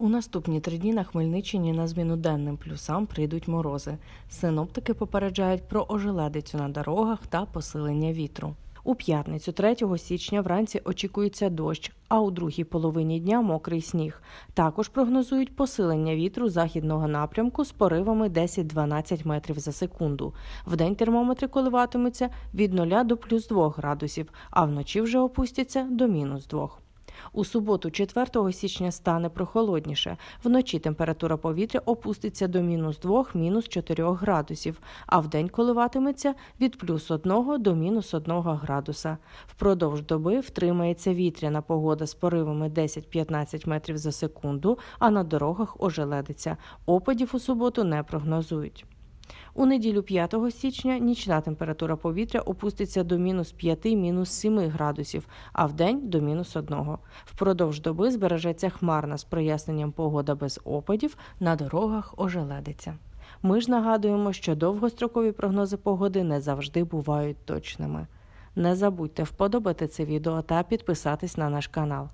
У наступні три дні на Хмельниччині на зміну денним плюсам прийдуть морози. Синоптики попереджають про ожеледицю на дорогах та посилення вітру. У п'ятницю, 3 січня, вранці очікується дощ, а у другій половині дня мокрий сніг. Також прогнозують посилення вітру західного напрямку з поривами 10-12 метрів за секунду. Вдень термометри коливатимуться від 0 до плюс 2 градусів, а вночі вже опустяться до мінус 2. У суботу, 4 січня, стане прохолодніше. Вночі температура повітря опуститься до мінус 2, мінус 4 градусів, а вдень коливатиметься від плюс 1 до мінус 1 градуса. Впродовж доби втримається вітряна погода з поривами 10-15 метрів за секунду, а на дорогах ожеледиться. Опадів у суботу не прогнозують. У неділю 5 січня нічна температура повітря опуститься до мінус 5 мінус 7 градусів, а вдень до мінус 1. Впродовж доби збережеться хмарна з проясненням погода без опадів, на дорогах ожеледиться. Ми ж нагадуємо, що довгострокові прогнози погоди не завжди бувають точними. Не забудьте вподобати це відео та підписатись на наш канал.